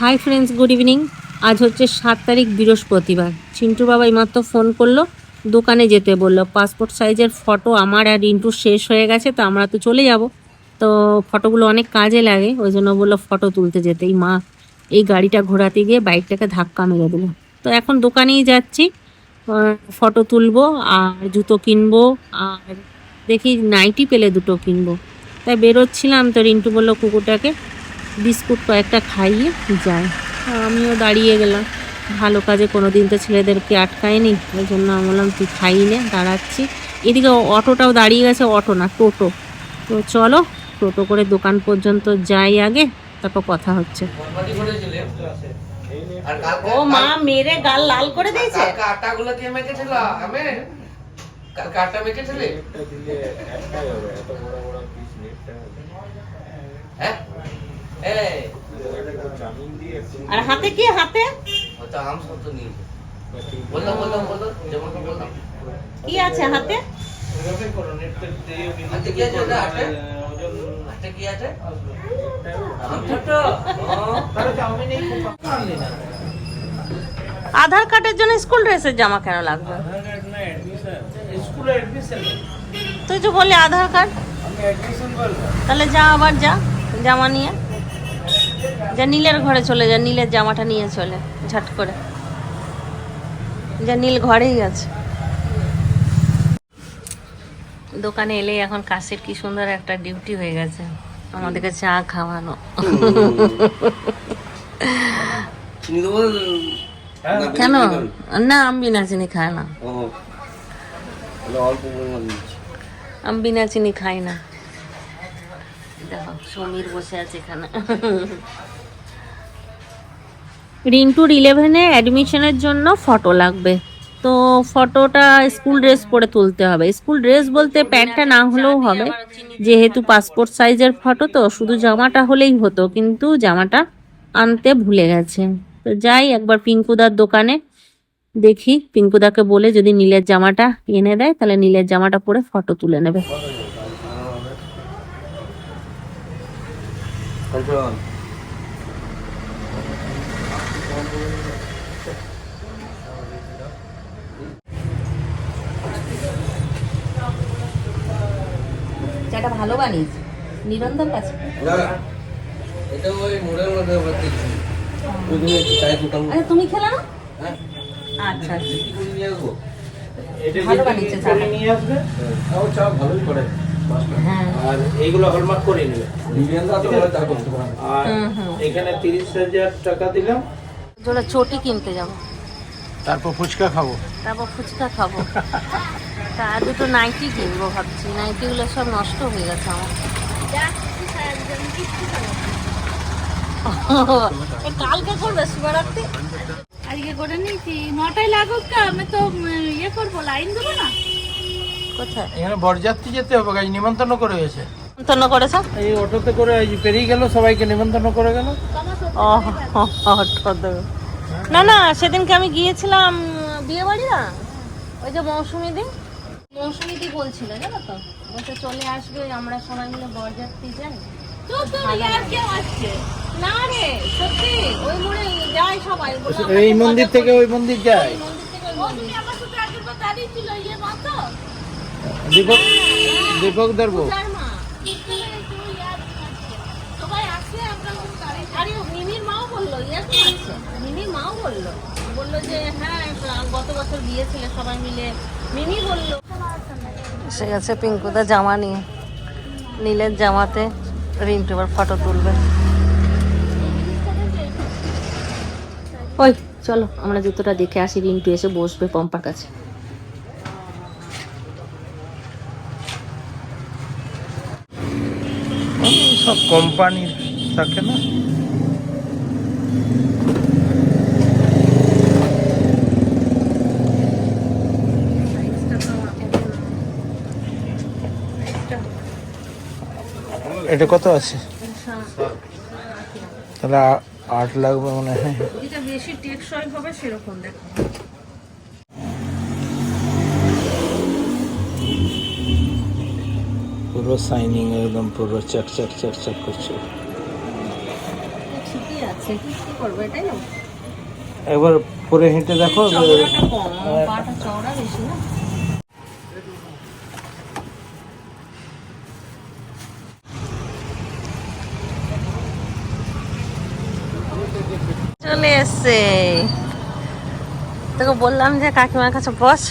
High friends good evening আজ হচ্ছে সাত তারিখ, বৃহস্পতিবার। চিন্টু বাবা এইমাত্র ফোন করল, দোকানে যেতে বলল। পাসপোর্ট সাইজের ফটো আমার আর রিন্টুর শেষ হয়ে গেছে, তো আমরা তো চলে যাব। তো ফটোগুলো অনেক কাজে লাগে, ওই জন্য বলল ফটো তুলতে যেতেই মা, এই গাড়িটা ঘোরাতে গিয়ে বাইকটাকে ধাক্কা মেরে দিল। তো এখন দোকানেই যাচ্ছি ফটো তুলবো, আর জুতো কিনবো, আর দেখি নাইটি পেলে দুটো কিনবো। তাই বেরোচ্ছিলাম, তো রিন্টু বলল কুকুরটাকে বিস্কুট কয়েকটা খাইয়ে যায় আমিও দাঁড়িয়ে গেলাম। ভালো কাজে কোনো দিন তো ছেলেদেরকে আটকায়নি ওই জন্য আমি বললাম তুই খাইয়ে দাঁড়াচ্ছি। এদিকে অটোটাও দাঁড়িয়ে গেছে অটো না টোটো। তো চলো টোটো করে দোকান পর্যন্ত যাই আগে তারপর কথা হচ্ছে। ও মা মেরে গাল লাল করে দিয়েছে? আটাগুলো কে মেখেছিল? আমি? কালকে আটা মেখেছিলে? হ্যাঁ এই আর হাতে কি হাতে ওটা আম সব তো বললাম বললাম কি আছে হাতে? হাতে কি আছে হাতে? হাতে কি আছে? আধার কার্ডের জন্য স্কুল ড্রেসের জামা কেন লাগবে? তুই যে বললি আধার কার্ড। তাহলে যা আবার যা জামা নিয়ে। যা নীলের ঘরে চলে যা নীলের জামাটা নিয়ে চলে ঝট করে। যা নীল ঘরেই আছে। দোকানে এলে এখন কাশের কি সুন্দর একটা ডিউটি হয়ে গেছে। আমাদেরকে চা খাওয়ানো। কেন? না আমি বিনা চিনি খাই না। আমি বিনা চিনি খাই না। দেখো সমীর বসে আছে এখানে। রিন্টুর ইলেভেনে অ্যাডমিশনের জন্য ফটো লাগবে। তো ফটোটা স্কুল ড্রেস পরে তুলতে হবে। স্কুল ড্রেস বলতে প্যান্টটা না হলেও হবে। যেহেতু পাসপোর্ট সাইজের ফটো তো শুধু জামাটা হলেই হতো কিন্তু জামাটা আনতে ভুলে গেছে। তো যাই একবার পিঙ্কুদার দোকানে দেখি। পিঙ্কুদাকে বলে যদি নীলের জামাটা এনে দেয় তাহলে নীলের জামাটা পরে ফটো তুলে নেবে। কন্ট্রোল চাটা ভালো বানিয়েছে। নিরন্তর কাছে। এটা ওই মোড়ের মধ্যে তুমি খেলে না? হ্যাঁ। আচ্ছা আচ্ছা। ভালো বানিয়েছে চাটা। নিয়ে আসবে? তাও চা ভালোই করে। হ্যাঁ আর এইগুলো হলমার্ক করে নেবে আর। এখানে তিরিশ হাজার টাকা দিলাম। চটি কিনতে যাব। তারপর ফুচকা খাব। তারপর ফুচকা খাব। তা আর দুটো নাইটি কিনবো ভাবছি। নাইটিগুলো সব নষ্ট হয়ে গেছে আমার। কালকে করবে শিবরাত্রি আজকে করে নিয়েছি। নটায় লাগুক আমি তো ইয়ে করব লাইন দেবো না? কোথায়? এখানে বরযাত্রী যেতে হবে গাছ নিমন্ত্রণ করে গেছে নিমন্ত্রণ করেছ? এই অটোতে করে এই যে পেরিয়ে গেল সবাইকে নিমন্ত্রণ করে গেল। ও হঠাৎ দেবে। না না সেদিনকে আমি গিয়েছিলাম বিয়ে বাড়ি না ওই যে মৌসুমি দি। মৌসুমি দি বলছিল জানো তো? বলছে চলে আসবে আমরা সবাই মিলে বরযাত্রী যাই। না রে সত্যি ওই মোড়ে যায় সবাই। এই মন্দির থেকে ওই মন্দির যায়? মিমি বলল এসে গেছে পিঙ্কুদা জামা নিয়ে। নীলের জামাতে রিন্টু আবার ফটো তুলবে। ওই, চলো, আমরা জুতোটা দেখে আসি, রিন্টু এসে বসবে পম্পার কাছে। সব কোম্পানির থাকে না? এটা কত আছে? তাহলে আট লাগবে মনে হয়। যেটা বেশি টেকসই হবে সেরকম দেখো। পুরো সাইনিং একদম পুরো চক চক চক চক করছে। ঠিকই আছে আছে কি করব এটাই একবার পরে হেঁটে দেখো পাটা চওড়া বেশি না? চলে এসছে। তোকে বললাম যে কাকিমার কাছে বস।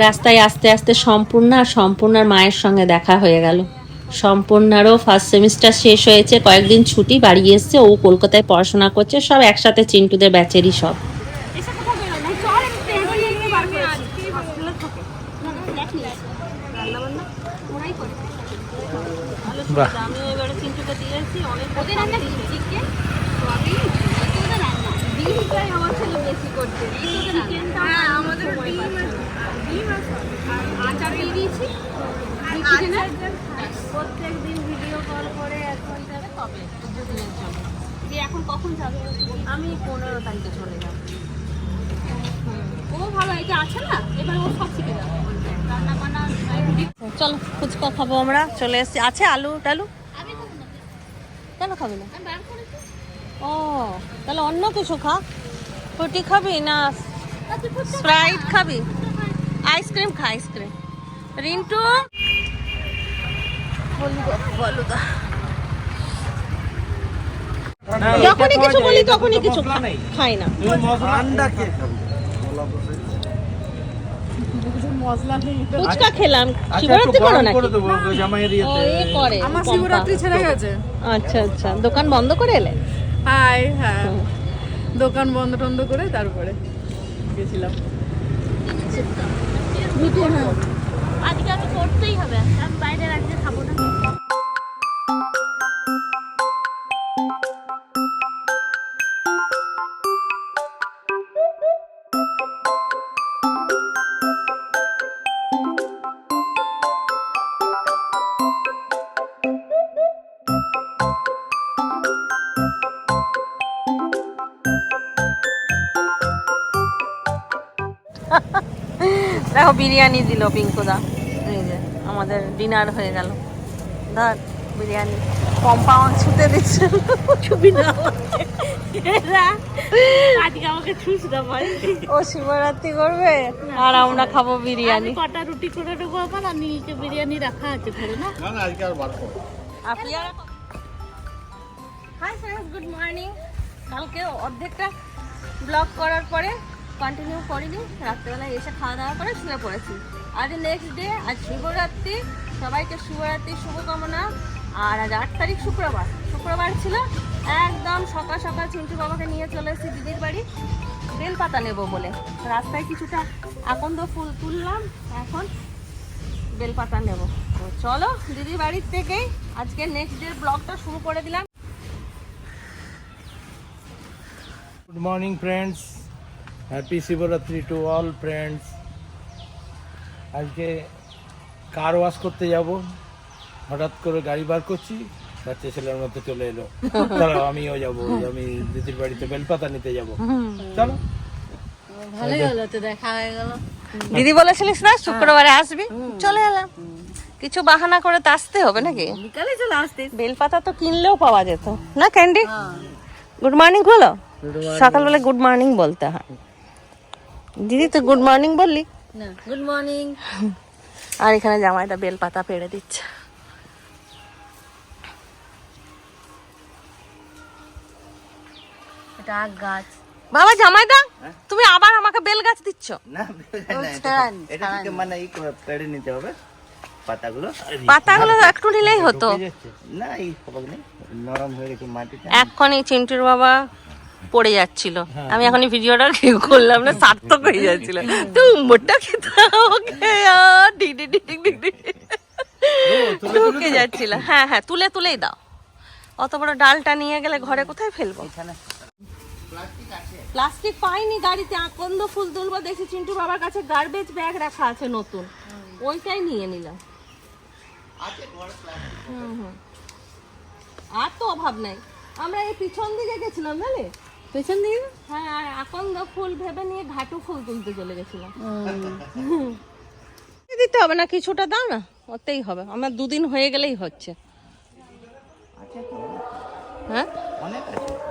রাস্তায় আস্তে আস্তে সম্পূর্ণ আর সম্পূর্ণার মায়ের সঙ্গে দেখা হয়ে গেল। সম্পূর্ণারও ফার্স্ট সেমিস্টার শেষ হয়েছে কয়েকদিন ছুটি বাড়ি এসছে ও কলকাতায় পড়াশোনা করছে সব একসাথে চিন্টুদের ব্যাচেরই সব। আমি এবারে চিন্টুকে দিয়েছি অনেক ওদের রান্না কি চিকেন সয়াবিন ওদের রান্না ডিমটাই আমার ছেলে বেশি করছে চিকেনটা হ্যাঁ আমাদের ডিম ডিম আর আচার দিয়ে দিয়েছি আচার প্রত্যেক দিন ভিডিও কল করে এক ঘণ্টা কবে দুদিনের জন্য যে এখন কখন যাবে? আমি পনেরো তারিখে চলে যাব। ও ভালো এটা আছে না এবার ও সব শিখে যাবে। রান্না বান্না চলো ফুচকা খাব আমরা চলে এসেছি। আছে আলু টালু? কেন খাবি না? ও তাহলে অন্য কিছু খা। ফ্রুটি খাবি না স্প্রাইট খাবি? আইসক্রিম খা আইসক্রিম। রিন্টু? বলুদা যখনই কিছু বলি তখনই কিছু খাই না। ফুচকা খেলাম। আচ্ছা শিবরাত্রি করো নাকি? করে আমার শিবরাত্রি ছেড়ে গেছে। আচ্ছা আচ্ছা। দোকান বন্ধ করে এলে? হাই হ্যাঁ দোকান বন্ধ টন্ধ করে তারপরে গেছিলাম। আজকে আমি করতেই বিরিয়ানি দিল পিঙ্কুদা। এই যে আমাদের ডিনার হয়ে গেল। ধর বিরিয়ানি। কম্পাউন্ড ছুতে দিচ্ছে। ছবি না আজকে আমাকে ছুস না ও শিবরাত্রি করবে? আর আমরা খাব বিরিয়ানি। কটা রুটি করে দেবো আমার আর নীলকে বিরিয়ানি রাখা আছে ঘরে না? আপনি আর হাই ফ্রেন্ডস গুড মর্নিং কালকে অর্ধেকটা ব্লগ করার পরে কন্টিনিউ করিনি। রাত্রেবেলায় এসে খাওয়া দাওয়া করে শুয়ে পড়েছি। আজ নেক্সট ডে আজ শিবরাত্রি সবাইকে শিবরাত্রির শুভকামনা। আর আজ আট তারিখ শুক্রবার। শুক্রবার ছিল, একদম সকাল সকাল চিন্টু বাবাকে নিয়ে চলে এসেছি দিদির বাড়ি। বেলপাতা নেব বলে। রাস্তায় কিছুটা আকন্দ ফুল তুললাম, এখন বেলপাতা নেব। তো চলো, দিদির বাড়ির থেকেই আজকে নেক্সট ডে ব্লগটা শুরু করে দিলাম। Good morning friends happy Shivratri to all friends আজকে কার ওয়াশ করতে যাব। হঠাৎ করে গাড়ি বার করছি বাচ্চা ছেলের মধ্যে চলে এলো। চলো আমিও যাব আমি দিদির বাড়িতে বেলপাতা নিতে যাব। চলো। ভালোই হলো তো দেখা হয়ে গেল। দিদি বলেছিলিস না শুক্রবারে আসবি? চলে এলাম। কিছু বাহানা করে তো আসতে হবে নাকি? বিকালে চলে আসতে। বেলপাতা তো কিনলেও পাওয়া যেত। না ক্যান্ডি? গুড মর্নিং বলো। সকালবেলা গুড মর্নিং বলতে হয়। দিদি তো গুড মর্নিং বললি? না গুড মর্নিং আর এখানে জামাইটা বেলপাতা পেড়ে দিচ্ছে। এটা গাছ। বাবা জামাইদা তুমি আবার আমাকে বেল গাছ দিচ্ছ? না এটা থেকে মানে ই করে পেড়ে নিতে হবে পাতাগুলো। পাতাগুলো একটু নিলেই হতো। না এই নেই নরম হয়ে গেছে চিন্টুর বাবা পড়ে যাচ্ছিল। আমি এখনই ভিডিওটা করলাম না সার্থক হয়ে যাচ্ছিল। তুই মোটা খেতে ওকে ডি ডি ডি ডি ডি ডি। ঢুকে যাচ্ছিল। হ্যাঁ হ্যাঁ তুলে তুলেই দাও। অত বড় ডালটা নিয়ে গেলে ঘরে কোথায় ফেলব? প্লাস্টিক পাইনি গাড়িতে আকন্দ ফুল তুলবো দেখি চিন্টু বাবার কাছে গার্বেজ ব্যাগ রাখা আছে নতুন। ওইটাই নিয়ে নিলাম। হুম হুম। আর তো অভাব নাই। আমরা এই পিছন দিকে গেছিলাম জানি পেছন দিকে হ্যাঁ আর আকন্দ ফুল ভেবে নিয়ে ঘাটু ফুল তুলতে চলে গেছিলাম দিতে হবে না কিছুটা দাও না ওতেই হবে। আমার দুদিন হয়ে গেলেই হচ্ছে। হ্যাঁ?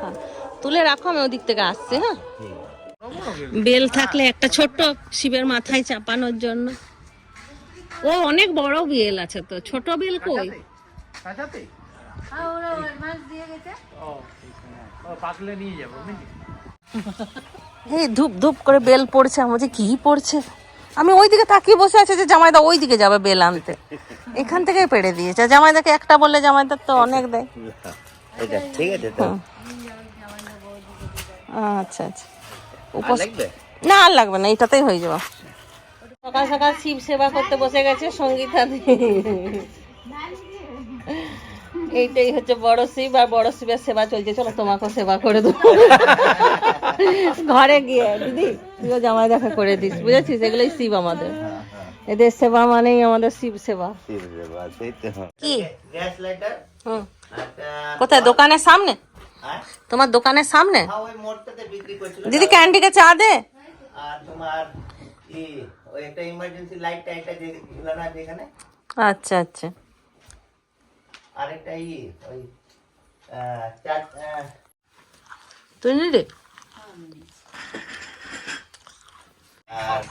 হ্যাঁ। তুলে রাখো আমি ওদিক থেকে আসছি হ্যাঁ? বেল থাকলে একটা ছোট্ট শিবের মাথায় চাপানোর জন্য। ও অনেক বড় বেল আছে তো। ছোট বেল কই? কাঁচাতে হ্যাঁ ওরা অ্যাডভান্স দিয়ে গেছে। ও। পাকলে নিয়ে যাব এই ধূপ ধূপ করে বেল পড়ছে আমার যে কি পড়ছে? আমি ওই দিকে তাকিয়ে বসে আছে যে জামাইদা ওই দিকে যাবে বেল আনতে। এখান থেকে পেড়ে দিয়েছে। জামাইদাকে একটা বললে জামাইদার তো অনেক দেয়। ঠিক আছে তো। আচ্ছা আচ্ছা। উপোস না আর লাগবে না এটাতেই হয়ে যাবে। সকাল সকাল শিব সেবা করতে বসে গেছে সঙ্গীতা দি। এইটাই হচ্ছে বড় শিব আর বড় শিবের সেবা চলছে। চলো তোমাকেও সেবা করে দেবো। ঘরে গিয়ে দিদি তুইও জামাই দেখা করে দিস বুঝেছিস? এগুলোই শিব আমাদের। এদের সেবা মানেই আমাদের শিব সেবা। কি? Gas lighter? হুম। কোথায়? দোকানের সামনে? হ্যাঁ? তোমার দোকানের সামনে? হ্যাঁ, ওই মোড়টাতে বিক্রি করছিল। দিদি ক্যান্ডিকে চা দে। আর তোমার আরেকটা ই ওই তুই আর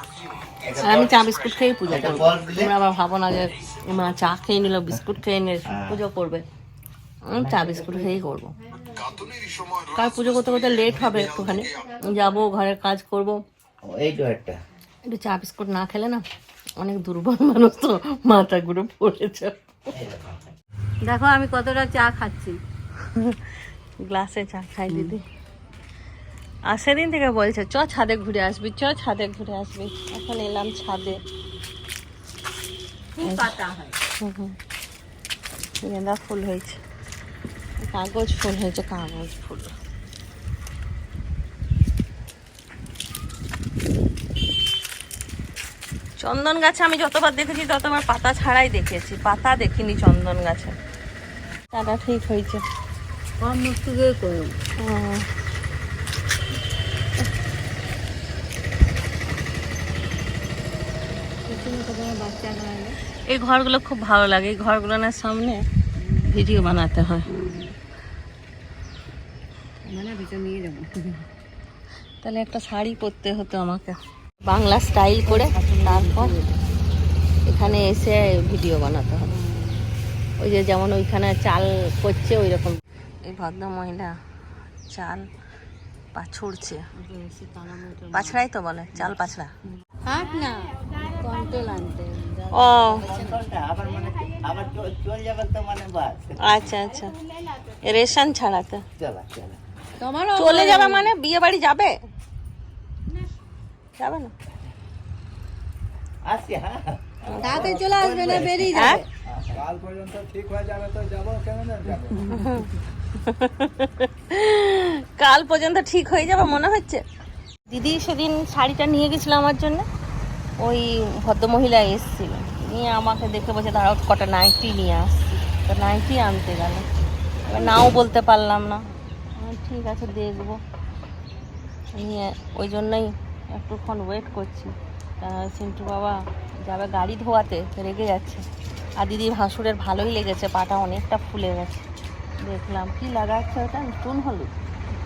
আমি চা বিস্কুট খেয়ে পুজো করব। তোমরা আবার ভাবো না যে মা চা খেয়ে নিল বিস্কুট খেয়ে নিল পুজো করবে। আমি চা বিস্কুট খেয়েই করব। কাল পুজো করতে করতে লেট হবে একটুখানি। যাব ঘরের কাজ করব। ও, এই তো একটা। একটু চা বিস্কুট না খেলে না অনেক দুর্বল মানুষ তো মাথা ঘুরে পড়েছে দেখো আমি কতটা চা খাচ্ছি। গ্লাসে চা খাই দিদি। আর সেদিন থেকে বলছে চ ছাদে ঘুরে আসবি চ ছাদে ঘুরে আসবি। এখন এলাম ছাদে। হুম, হুম। গেঁদা ফুল হয়েছে। কাগজ ফুল হয়েছে কাগজ ফুল। চন্দন গাছে আমি যতবার দেখেছি ততবার পাতা ছাড়াই দেখেছি। পাতা দেখিনি চন্দন গাছে। তাটা ঠিক হয়েছে। কম মুক্তি দিয়ে করুন হুম। এই ঘরগুলো খুব ভালো লাগে। এই ঘরগুলোর সামনে ভিডিও বানাতে হয়। মানে তাহলে একটা শাড়ি পরতে হতো আমাকে। বাংলা স্টাইল করে তারপর এখানে এসে ভিডিও বানাতে হবে। ওই যে যেমন ওইখানে চাল করছে ওই রকম এই ভদ্র মহিলা চাল পাছড়ছে। পাছড়াই তো বলে চাল পাছড়া। হাট না ও। আচ্ছা আচ্ছা। রেশন ছাড়াতে চলা যাবে মানে? বিয়ে বাড়ি যাবে? যাবে না? তাড়াতাড়ি চলে আসবে না বেরিয়ে কাল পর্যন্ত ঠিক হয়ে যাবে তো যাব কেন না কাল পর্যন্ত ঠিক হয়ে যাবে মনে হচ্ছে? দিদি সেদিন শাড়িটা নিয়ে গেছিল আমার জন্য। ওই ভদ্রমহিলা এসেছিল। নিয়ে আমাকে দেখে বসে দাঁড়াও, কটা নাইটি নিয়ে আসছি। তো নাইটি আনতে গেল। এবার নাও বলতে পারলাম না। ঠিক আছে, দেখব। নিয়ে ওই জন্যই একটুক্ষণ ওয়েট করছি। চিন্টু বাবা যাবে গাড়ি ধোয়াতে, রেগে যাচ্ছে। আর দিদি ভাসুরের ভালোই লেগেছে পাটা অনেকটা ফুলে গেছে। দেখলাম কি লাগাচ্ছে ওটা? চুন হলুদ।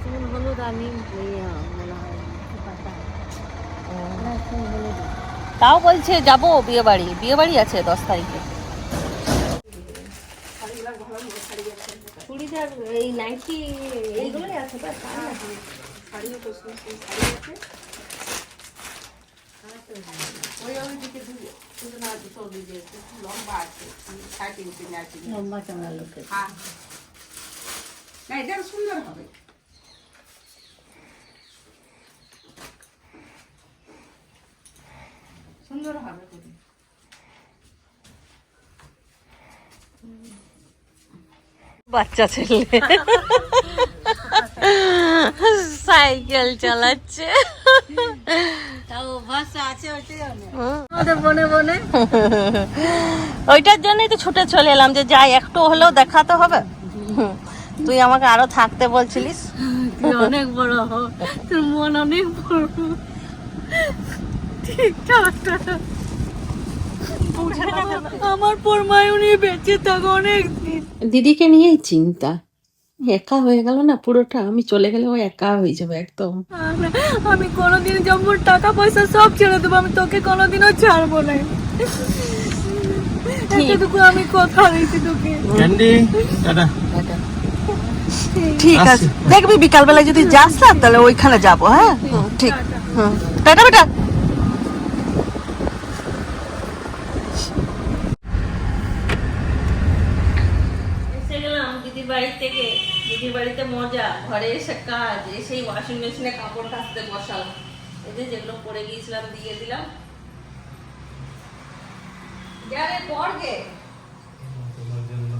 চুল হলুদ আমি তাও বলছে যাব বিয়ে বাড়ি বিয়ে বাড়ি আছে দশ তারিখে। চুড়িদার এই নাইটি এইগুলোই আছে। শাড়িও শাড়ি আছে। ওই ওই দিকে দুটো, কিন্তু না, দুটো ওই যে একটু লম্বা আছে, সাড়ে তিন তিন আছে। লম্বা চাঙা লোকের হ্যাঁ। না, এটা সুন্দর হবে সুন্দর হবে খুবই। বাচ্চা ছেলে সাইকেল চালাচ্ছে ওইটার জন্যই তো ছুটে চলে এলাম যে যাই একটু হলেও দেখাতে হবে। তুই আমাকে আরও থাকতে বলছিলিস। তুই অনেক বড় হো তোর মন অনেক বড়। আমার পরমায়ুনি বেঁচে থাকো অনেক দিদিকে নিয়েই চিন্তা। একা হয়ে গেল না পুরোটা আমি চলে গেলে ও একা হয়ে যাবে একদম। আমি কোনোদিন জম্মুর টাকা পয়সা সব ছেড়ে দেবো আমি তোকে কোনোদিনও ছাড়বো না। এতটুকু আমি কথা দিয়েছি তোকে। ঠিক আছে। দেখবি বিকালবেলায় যদি যাস না তাহলে ওইখানে যাব হ্যাঁ? ঠিক হুম। টাটা বেটা এসে গেলাম দিদির বাড়ি থেকে দিদির বাড়িতে মজা ঘরে এসে কাজ এসেই ওয়াশিং মেশিনে কাপড় কাচতে বসালাম। এই যে যেগুলো পরে গিয়েছিলাম দিয়ে দিলাম। যারে পর তোমার জন্য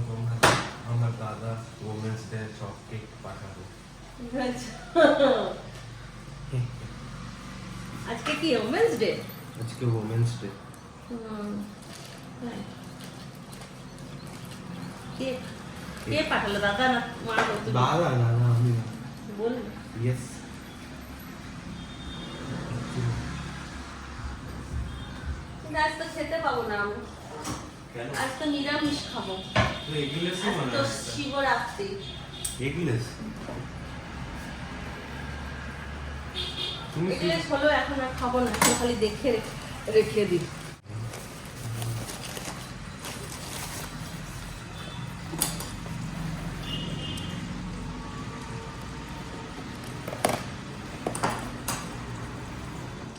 আমার দাদা ওমেন্স ডে চক কেক পাঠাবো। আজকে কি ওমেন্স ডে আজকে ওমেন্স ডে কে কে পাঠালো? দাদা না মা দাদা না না। আমি বল ইয়েস আজ তো খেতে পাবো না আমি। আজ তো নিরামিষ খাব। তো শিবরাত্রি। এগলেস হলো এখন আর খাব না খালি দেখে রেখে দিই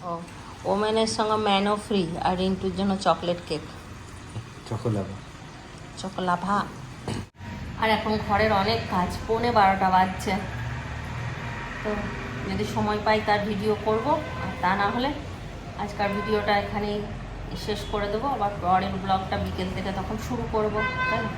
ও ওমেনের সঙ্গে ম্যানও ফ্রি আর রিন্টুর জন্য chocolate cake. Choco lava. Choco lava. আর এখন ঘরের অনেক কাজ পৌনে বারোটা বাজছে। তো যদি সময় পাই তার ভিডিও করব আর তা না হলে আজকার ভিডিওটা এখানেই শেষ করে দেবো আবার পরের ব্লগটা বিকেল থেকে তখন শুরু করব তাই না?